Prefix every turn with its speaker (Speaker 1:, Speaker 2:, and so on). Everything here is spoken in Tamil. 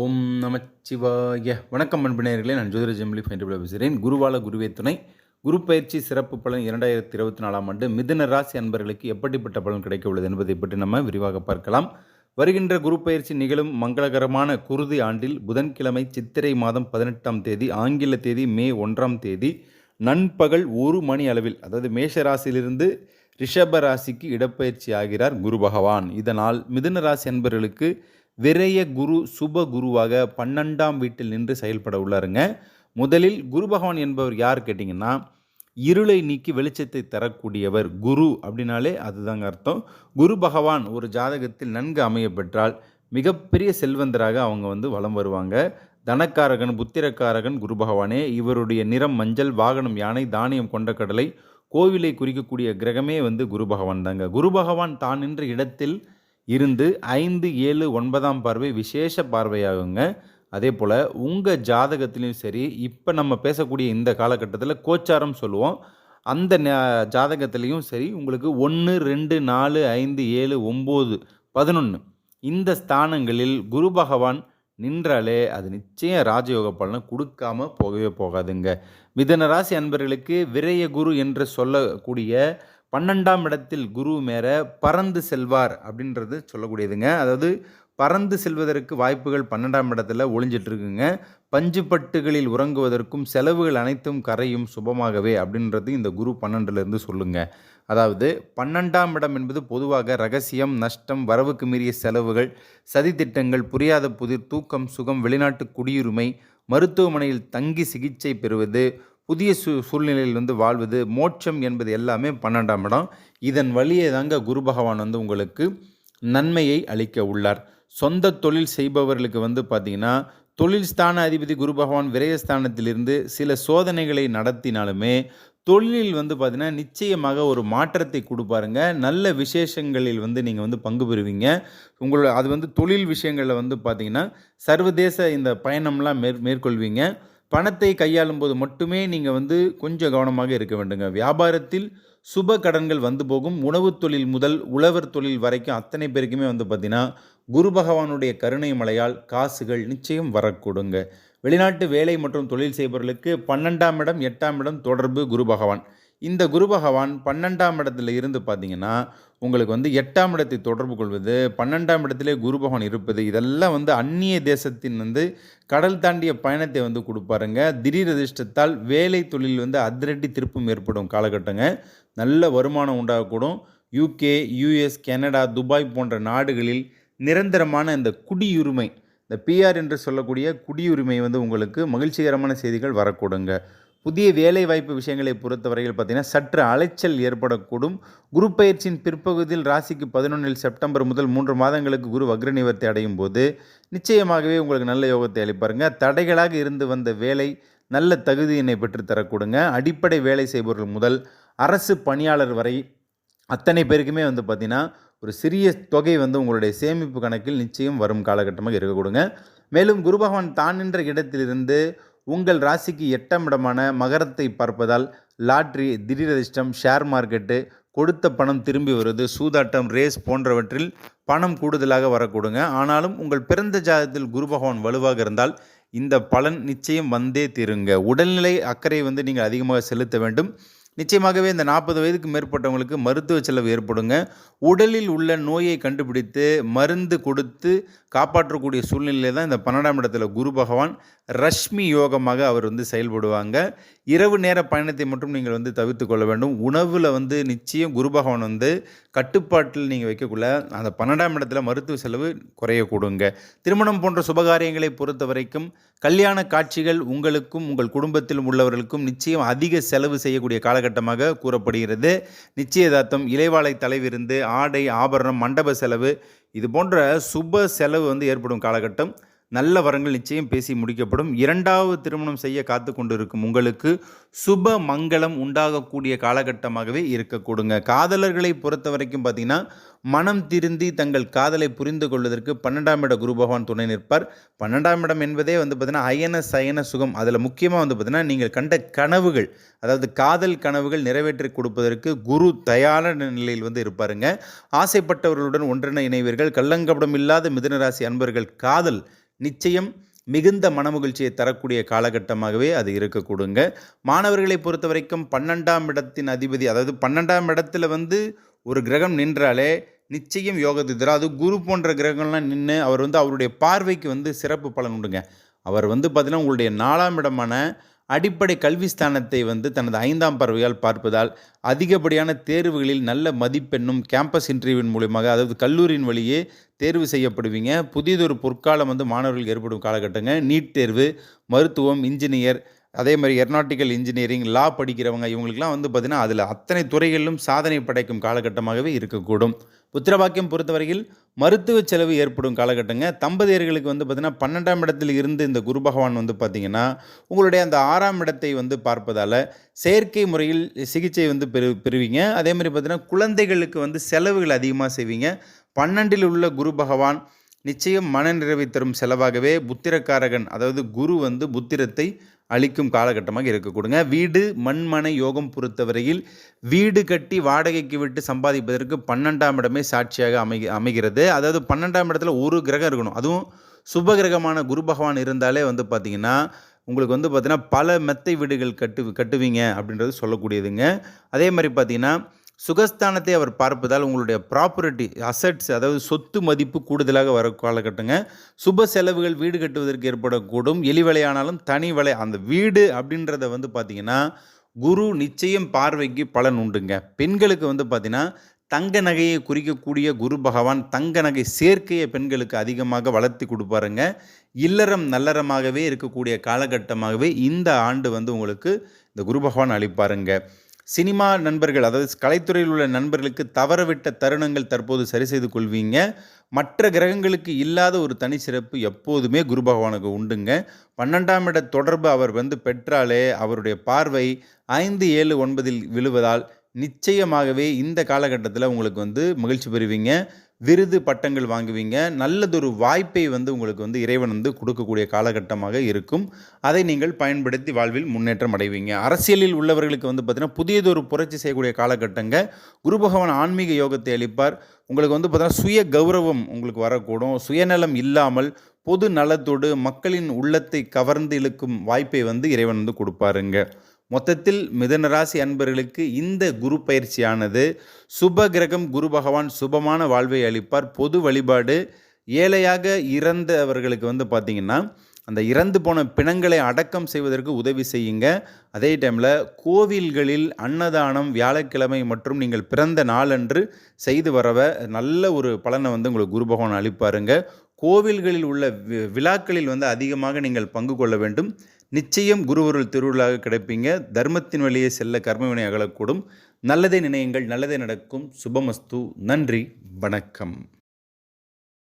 Speaker 1: ஓம் நமச்சிவாய. வணக்கம் அன்பினர்களே நான் ஜோதிர ஜெமிலி ஃபைண்டபிள் பேசுகிறேன். குருவால குருவே துணை. குரு பயிற்சி சிறப்பு பலன் இரண்டாயிரத்தி இருபத்தி நாலாம் ஆண்டு மிதுன ராசி அன்பர்களுக்கு எப்படிப்பட்ட பலன் கிடைக்க உள்ளது என்பதை பற்றி நம்ம விரிவாக பார்க்கலாம். வருகின்ற குரு பயிற்சி நிகழும் மங்களகரமான குருதி ஆண்டில் புதன்கிழமை சித்திரை மாதம் பதினெட்டாம் தேதி ஆங்கில தேதி மே ஒன்றாம் தேதி நண்பகல் ஒரு மணி அளவில் அதாவது மேஷ ராசியிலிருந்து ரிஷப ராசிக்கு இடப்பெயர்ச்சி ஆகிறார் குரு பகவான். இதனால் மிதுன ராசி அன்பர்களுக்கு விரய குரு சுப குருவாக பன்னெண்டாம் வீட்டில் நின்று செயல்பட உள்ளாருங்க. முதலில் குரு பகவான் என்பவர் யார் கேட்டிங்கன்னா இருளை நீக்கி வெளிச்சத்தை தரக்கூடியவர் குரு அப்படின்னாலே அதுதாங்க அர்த்தம். குரு பகவான் ஒரு ஜாதகத்தில் நன்கு அமைய பெற்றால் மிகப்பெரிய செல்வந்தராக அவங்க வந்து வலம் வருவாங்க. தனக்காரகன் புத்திரக்காரகன் குரு பகவானே இவருடைய நிறம் மஞ்சள் வாகனம் யானை தானியம் கொண்ட கடலை கோவிலை குறிக்கக்கூடிய கிரகமே வந்து குரு பகவான் தாங்க குரு பகவான் தான் நின்ற இடத்தில் இருந்து ஐந்து ஏழு ஒன்பதாம் பார்வை விசேஷ பார்வையாகுங்க. அதே போல் உங்கள் ஜாதகத்திலையும் சரி இப்போ நம்ம பேசக்கூடிய இந்த காலகட்டத்தில் கோச்சாரம் சொல்லுவோம். அந்த ந- ஜாதகத்திலையும் சரி உங்களுக்கு ஒன்று ரெண்டு நாலு ஐந்து ஏழு ஒம்பது பதினொன்று இந்த ஸ்தானங்களில் குரு பகவான் நின்றாலே அது நிச்சயம் ராஜயோக பலனை கொடுக்காம போகவே போகாதுங்க. மிதன ராசி அன்பர்களுக்கு விரைய குரு என்று சொல்லக்கூடிய பன்னெண்டாம் இடத்தில் குரு மேற பறந்து செல்வார் அப்படின்றது சொல்லக்கூடியதுங்க. அதாவது பறந்து செல்வதற்கு வாய்ப்புகள் பன்னெண்டாம் இடத்துல ஒளிஞ்சிட்ருக்குங்க பஞ்சுப்பட்டுகளில் உறங்குவதற்கும் செலவுகள் அனைத்தும் கரையும் சுபமாகவே அப்படின்றது இந்த குரு பன்னெண்டுலேருந்து சொல்லுங்க. அதாவது பன்னெண்டாம் இடம் என்பது பொதுவாக ரகசியம் நஷ்டம் வரவுக்கு மீறிய செலவுகள் சதித்திட்டங்கள் புரியாத புதிர் தூக்கம் சுகம் வெளிநாட்டு குடியுரிமை மருத்துவமனையில் தங்கி சிகிச்சை பெறுவது புதிய சூ சூழ்நிலையில் வந்து வாழ்வது மோட்சம் என்பது எல்லாமே பன்னெண்டாம் இடம். இதன் வழியே தாங்க குரு பகவான் வந்து உங்களுக்கு நன்மையை அளிக்க உள்ளார். சொந்த தொழில் செய்பவர்களுக்கு வந்து பார்த்தீங்கன்னா தொழில் ஸ்தான அதிபதி குரு பகவான் விரயஸ்தானத்திலிருந்து சில சோதனைகளை நடத்தினாலுமே தொழிலில் வந்து பார்த்தீங்கன்னா நிச்சயமாக ஒரு மாற்றத்தை கொடுப்பாருங்க. நல்ல விசேஷங்களில் வந்து நீங்கள் வந்து பங்கு பெறுவீங்க. உங்களோட அது வந்து தொழில் விஷயங்களில் வந்து பார்த்தீங்கன்னா சர்வதேச இந்த பயணம்லாம் மேற் மேற்கொள்வீங்க. பணத்தை கையாளும் போது மட்டுமே நீங்கள் வந்து கொஞ்சம் கவனமாக இருக்க வேண்டுங்க. வியாபாரத்தில் சுப கடன்கள் வந்து போகும். உணவுத் தொழில் முதல் உழவர் தொழில் வரைக்கும் அத்தனை பேருக்குமே வந்து பார்த்திங்கன்னா குரு பகவானுடைய கருணை மலையால் காசுகள் நிச்சயம் வரக்கூடுங்க. வெளிநாட்டு வேலை மற்றும் தொழில் செய்பவர்களுக்கு பன்னெண்டாம் இடம் எட்டாம் இடம் தொடர்பு குரு பகவான். இந்த குரு பகவான் பன்னெண்டாம் இடத்துல இருந்து பார்த்தீங்கன்னா உங்களுக்கு வந்து எட்டாம் இடத்தை தொடர்பு கொள்வது பன்னெண்டாம் இடத்திலே குரு பகவான் இருப்பது இதெல்லாம் வந்து அந்நிய தேசத்தின் வந்து கடல் தாண்டிய பயணத்தை வந்து கொடுப்பாருங்க. திடீர் அதிர்ஷ்டத்தால் வேலை தொழில் வந்து அதிரடி திருப்பம் ஏற்படும் காலகட்டங்க. நல்ல வருமானம் உண்டாகக்கூடும். யூகே யூஎஸ் கனடா துபாய் போன்ற நாடுகளில் நிரந்தரமான இந்த குடியுரிமை இந்த பிஆர் என்று சொல்லக்கூடிய குடியுரிமை வந்து உங்களுக்கு மகிழ்ச்சிகரமான செய்திகள் வரக்கூடுங்க. புதிய வேலை வாய்ப்பு விஷயங்களை பொறுத்தவரையில் பார்த்தீங்கன்னா சற்று அலைச்சல் ஏற்படக்கூடும். குரு பயிற்சியின் பிற்பகுதியில் ராசிக்கு பதினொன்றில் செப்டம்பர் முதல் மூன்று மாதங்களுக்கு குரு வக்ர நிவர்த்தி அடையும் போது நிச்சயமாகவே உங்களுக்கு நல்ல யோகத்தை அளிப்பாருங்க. தடைகளாக இருந்து வந்த வேலை நல்ல தகுதியினை பெற்றுத்தரக்கூடுங்க அடிப்படை வேலை செய்பவர்கள் முதல் அரசு பணியாளர் வரை அத்தனை பேருக்குமே வந்து பார்த்திங்கன்னா ஒரு சிறிய தொகை வந்து உங்களுடைய சேமிப்பு கணக்கில் நிச்சயம் வரும் காலகட்டமாக இருக்க கொடுங்க மேலும் குரு பகவான் தான் நின்ற இடத்திலிருந்து உங்கள் ராசிக்கு எட்டாம் இடமான மகரத்தை பார்ப்பதால் லாட்ரி திடீர் அதிர்ஷ்டம் ஷேர் மார்க்கெட்டு கொடுத்த பணம் திரும்பி வருவது சூதாட்டம் ரேஸ் போன்றவற்றில் பணம் கூடுதலாக வரக்கூடுங்க. ஆனாலும் உங்கள் பிறந்த ஜாதகத்தில் குரு பகவான் வலுவாக இருந்தால் இந்த பலன் நிச்சயம் வந்தே தீருங்க. உடல்நிலை அக்கறை வந்து நீங்கள் அதிகமாக செலுத்த வேண்டும். நிச்சயமாகவே இந்த நாற்பது வயதுக்கு மேற்பட்டவங்களுக்கு மருத்துவ செலவு ஏற்படுங்க. உடலில் உள்ள நோயை கண்டுபிடித்து மருந்து கொடுத்து காப்பாற்றக்கூடிய சூழ்நிலையில தான் இந்த பன்னெண்டாம் இடத்துல குரு பகவான் ரஷ்மி யோகமாக அவர் வந்து செயல்படுவாங்க. இரவு நேர பயணத்தை மட்டும் நீங்கள் வந்து தவிர்த்து கொள்ள வேண்டும். உணவில் வந்து நிச்சயம் குரு பகவான் வந்து கட்டுப்பாட்டில் நீங்கள் வைக்கக்குள்ள அந்த பன்னெண்டாம் இடத்துல மருத்துவ செலவு குறையக்கூடுங்க. திருமணம் போன்ற சுபகாரியங்களை பொறுத்த வரைக்கும் கல்யாண காட்சிகள் உங்களுக்கும் உங்கள் குடும்பத்திலும் உள்ளவர்களுக்கும் நிச்சயம் அதிக செலவு செய்யக்கூடிய காலகட்டமாக கூறப்படுகிறது. நிச்சயதார்த்தம் இலைவாழை தலைவிருந்து ஆடை ஆபரணம் மண்டப செலவு இது போன்ற சுப செலவு வந்து ஏற்படும் காலகட்டம். நல்ல வரங்கள் நிச்சயம் பேசி முடிக்கப்படும். இரண்டாவது திருமணம் செய்ய காத்து கொண்டிருக்கும் உங்களுக்கு சுப மங்களம் உண்டாகக்கூடிய காலகட்டமாகவே இருக்கக்கூடுங்க. காதலர்களை பொறுத்த வரைக்கும் பார்த்தீங்கன்னா மனம் திருந்தி தங்கள் காதலை புரிந்து கொள்வதற்கு பன்னெண்டாம் இட குரு பகவான் துணை நிற்பார். பன்னெண்டாம் இடம் என்பதே வந்து பார்த்தீங்கன்னா அயன சயன சுகம். அதில் முக்கியமாக வந்து பார்த்தீங்கன்னா நீங்கள் கண்ட கனவுகள் அதாவது காதல் கனவுகள் நிறைவேற்றி கொடுப்பதற்கு குரு தயான நிலையில் வந்து இருப்பாருங்க. ஆசைப்பட்டவர்களுடன் ஒன்றின இணைவீர்கள். கள்ளங்கபடம் இல்லாத மிதுனராசி அன்பர்கள் காதல் நிச்சயம் மிகுந்த மனமகிழ்ச்சியை தரக்கூடிய காலகட்டமாகவே அது இருக்கக்கூடுங்க. மாணவர்களை பொறுத்த வரைக்கும் பன்னெண்டாம் இடத்தின் அதிபதி அதாவது பன்னெண்டாம் இடத்துல வந்து ஒரு கிரகம் நின்றாலே நிச்சயம் யோகத்தை தரும் அது குரு போன்ற கிரகங்கள்லாம் நின்று அவர் வந்து அவருடைய பார்வைக்கு வந்து சிறப்பு பலன் உண்டுங்க. அவர் வந்து பார்த்தீங்கன்னா உங்களுடைய நாலாம் இடமான அடிப்படை கல்வி ஸ்தானத்தை வந்து தனது ஐந்தாம் பார்வையால் பார்ப்பதால் அதிகப்படியான தேர்வுகளில் நல்ல மதிப்பெண்ணும் கேம்பஸ் இன்டர்வியூவின் மூலியமாக அதாவது கல்லூரியின் வழியே தேர்வு செய்யப்படுவீங்க. புதியதொரு பொற்காலம் வந்து மாணவர்களுக்கு ஏற்படும் காலகட்டங்க. நீட் தேர்வு மருத்துவம் இன்ஜினியர் அதே மாதிரி ஏரோநாட்டிக்கல் இன்ஜினியரிங் லா படிக்கிறவங்க இவங்களுக்குலாம் வந்து பார்த்திங்கன்னா அதில் அத்தனை துறைகளிலும் சாதனை படைக்கும் காலகட்டமாகவே இருக்கக்கூடும். புத்திரபாக்கியம் பொறுத்தவரையில் மருத்துவ செலவு ஏற்படும் காலகட்டங்க. தம்பதியர்களுக்கு வந்து பார்த்திங்கன்னா பன்னெண்டாம் இடத்தில் இருந்து இந்த குரு பகவான் வந்து பார்த்திங்கன்னா உங்களுடைய அந்த ஆறாம் இடத்தை வந்து பார்ப்பதால் செயற்கை முறையில் சிகிச்சை வந்து பெறு பெறுவீங்க. அதே மாதிரி பார்த்திங்கன்னா குழந்தைகளுக்கு வந்து செலவுகள் அதிகமாக செய்வீங்க. பன்னெண்டில் உள்ள குரு பகவான் நிச்சயம் மனநிறைவை தரும் செலவாகவே புத்திரக்காரகன் அதாவது குரு வந்து புத்திரத்தை அளிக்கும் காலகட்டமாக இருக்கக்கூடுங்க வீடு மண்மனை யோகம் பொறுத்தவரையில் வீடு கட்டி வாடகைக்கு விட்டு சம்பாதிப்பதற்கு பன்னெண்டாம் இடமே சாட்சியாக அமை அமைகிறது. அதாவது பன்னெண்டாம் இடத்துல ஒரு கிரகம் இருக்கணும். அதுவும் சுப கிரகமான குரு பகவான் இருந்தாலே வந்து பார்த்திங்கன்னா உங்களுக்கு வந்து பார்த்திங்கன்னா பல மெத்தை வீடுகள் கட்டு கட்டுவீங்க அப்படின்றது சொல்லக்கூடியதுங்க. அதே மாதிரி பார்த்திங்கன்னா சுகஸ்தானத்தை அவர் பார்ப்பதால் உங்களுடைய ப்ராப்பர்ட்டி அசட்ஸ் அதாவது சொத்து மதிப்பு கூடுதலாக வர காலகட்டங்க. சுப செலவுகள் வீடு கட்டுவதற்கு ஏற்படக்கூடும். எலிவலையானாலும் தனி வலை அந்த வீடு அப்படின்றத வந்து பார்த்திங்கன்னா குரு நிச்சயம் பார்வைக்கு பலன் உண்டுங்க. பெண்களுக்கு வந்து பார்த்திங்கன்னா தங்க நகையை குறிக்கக்கூடிய குரு பகவான் தங்க நகை சேர்க்கையை பெண்களுக்கு அதிகமாக வளர்த்தி கொடுப்பாருங்க. இல்லறம் நல்லறமாகவே இருக்கக்கூடிய காலகட்டமாகவே இந்த ஆண்டு வந்து உங்களுக்கு இந்த குரு பகவான் அளிப்பாருங்க. சினிமா நண்பர்கள் அதாவது கலைத்துறையில் உள்ள நண்பர்களுக்கு தவறவிட்ட தருணங்கள் தற்போது சரி செய்து கொள்வீங்க. மற்ற கிரகங்களுக்கு இல்லாத ஒரு தனி சிறப்பு எப்போதுமே குரு பகவானுக்கு உண்டுங்க. பன்னெண்டாம் இட தொடர்பு அவர் வந்து பெற்றாலே அவருடைய பார்வை ஐந்து ஏழு ஒன்பதில் விழுவதால் நிச்சயமாகவே இந்த காலகட்டத்தில் உங்களுக்கு வந்து மகிழ்ச்சி பெறுவீங்க. விருது பட்டங்கள் வாங்குவீங்க. நல்லதொரு வாய்ப்பை வந்து உங்களுக்கு வந்து இறைவன் வந்து கொடுக்கக்கூடிய காலகட்டமாக இருக்கும். அதை நீங்கள் பயன்படுத்தி வாழ்வில் முன்னேற்றம் அடைவீங்க. அரசியலில் உள்ளவர்களுக்கு வந்து பார்த்திங்கன்னா புதியதொரு புரட்சி செய்யக்கூடிய காலகட்டங்க. குரு பகவான் ஆன்மீக யோகத்தை அளிப்பார். உங்களுக்கு வந்து பார்த்தீங்கன்னா சுய கௌரவம் உங்களுக்கு வரக்கூடும். சுயநலம் இல்லாமல் பொது நலத்தோடு மக்களின் உள்ளத்தை கவர்ந்து இழுக்கும் வாய்ப்பை வந்து இறைவன் வந்து கொடுப்பாருங்க. மொத்தத்தில் மிதனராசி அன்பர்களுக்கு இந்த குரு பயிற்சியானது சுப கிரகம் குரு பகவான் சுபமான வாழ்வை அளிப்பார். பொது வழிபாடு ஏழையாக இறந்தவர்களுக்கு வந்து பார்த்திங்கன்னா அந்த இறந்து போன பிணங்களை அடக்கம் செய்வதற்கு உதவி செய்யுங்க. அதே டைமில் கோவில்களில் அன்னதானம் வியாழக்கிழமை மற்றும் நீங்கள் பிறந்த நாளன்று செய்து வரவ நல்ல ஒரு பலனை வந்து உங்களுக்கு குரு பகவான் அளிப்பாருங்க. கோவில்களில் உள்ள விழாக்களில் வந்து அதிகமாக நீங்கள் பங்கு கொள்ள வேண்டும். நிச்சயம் குருவருள் திருவிழாக கிடைப்பீங்க. தர்மத்தின் வழியே செல்ல கர்மவினை அகலக்கூடும். நல்லதே நினையுங்கள் நல்லதே நடக்கும். சுபமஸ்து. நன்றி. வணக்கம்.